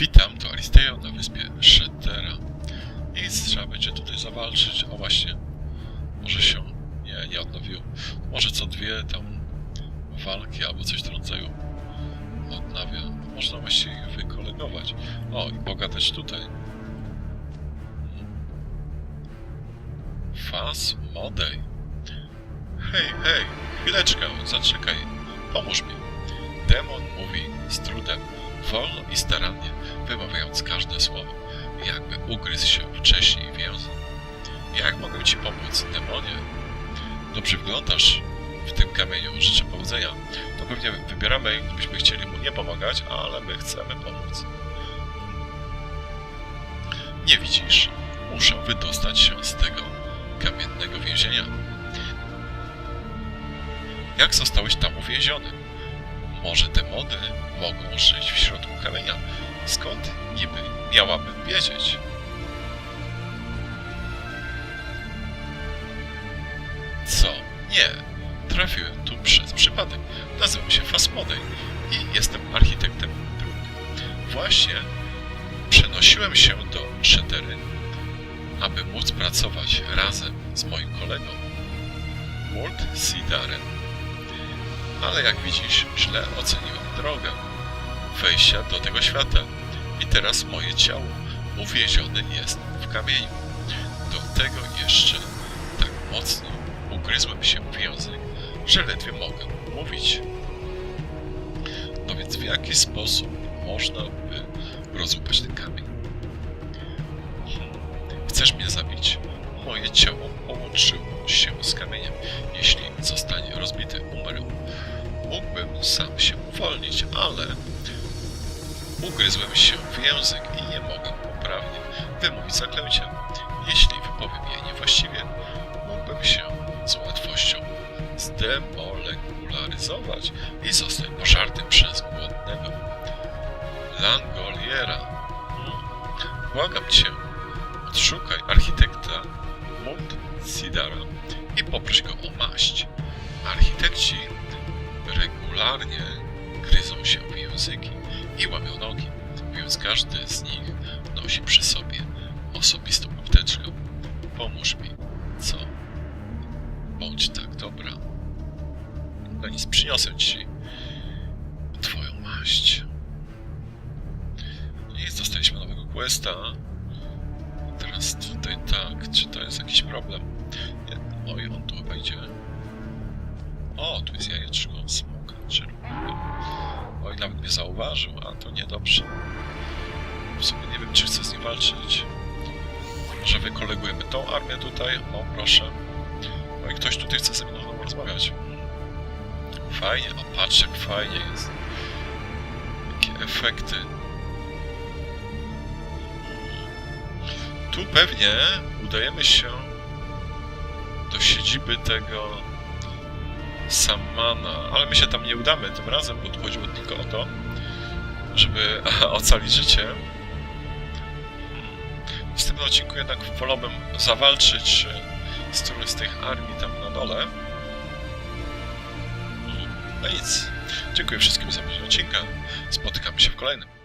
Witam, to Aristeo na wyspie Shetera. I trzeba będzie tutaj zawalczyć. O właśnie, może się nie, nie odnowiło. Może co dwie tam walki albo coś w tym rodzaju odnawia. Można właściwie ich wykolegować. O, i pogadać tutaj. Faz Modej. Hej, hej, chwileczkę, zaczekaj. Pomóż mi. Demon mówi z trudem, wolno i starannie, wymawiając każde słowo, jakby ugryzł się wcześniej w język. Jak mogę ci pomóc, demonie? Dobrze wyglądasz w tym kamieniu, życzę powodzenia. To pewnie wybieramy, gdybyśmy chcieli mu nie pomagać, ale my chcemy pomóc. Nie widzisz, muszę wydostać się z tego kamiennego więzienia. Jak zostałeś tam uwięziony? Może demony mogą żyć w środku kamienia? Skąd niby miałabym wiedzieć? Co? Nie. Trafiłem tu przez przypadek. Nazywam się Fasmodej i jestem architektem dróg. Właśnie przenosiłem się do Szetery, aby móc pracować razem z moim kolegą, Mult Sidarem. Ale jak widzisz, źle oceniłem drogę wejścia do tego świata i teraz moje ciało uwięzione jest w kamieniu. Do tego jeszcze tak mocno ugryzłem się w język, że ledwie mogę mówić. No więc w jaki sposób można by rozłupać ten kamień? Chcesz mnie zabić? Moje ciało połączyło się z ale ugryzłem się w język i nie mogę poprawnie wymówić zaklęcia. Jeśli wypowiem je niewłaściwie, mógłbym się z łatwością zdemolekularyzować i zostać pożartym przez głodnego Langoliera. Hmm. Błagam cię, odszukaj architekta Mund Sidara i poproś go o maść. Architekci regularnie i łamią nogi, więc każdy z nich nosi przy sobie osobistą apteczkę. Pomóż mi, co? Bądź tak dobra. No nic, przyniosę ci twoją maść. Nic, dostaliśmy nowego questa. Teraz tutaj tak, czy to jest jakiś problem? Oj, on tu chyba idzie. O, tu jest jajeczko nawet zauważył, a to niedobrze. W sumie nie wiem, czy chcę z nim walczyć. Może wykolegujemy tą armię tutaj? O, proszę. Oj, ktoś tutaj chce ze mną rozmawiać. Fajnie, a patrz jak fajnie jest. Jakie efekty. Tu pewnie udajemy się do siedziby tego Samana, ale my się tam nie udamy tym razem, bo chodziło tylko o to, żeby ocalić życie. W następnym odcinku jednak wolałbym zawalczyć e, z którąś z tych armii tam na dole. No nic. Dziękuję wszystkim za obejrzenie odcinka. Spotykamy się w kolejnym.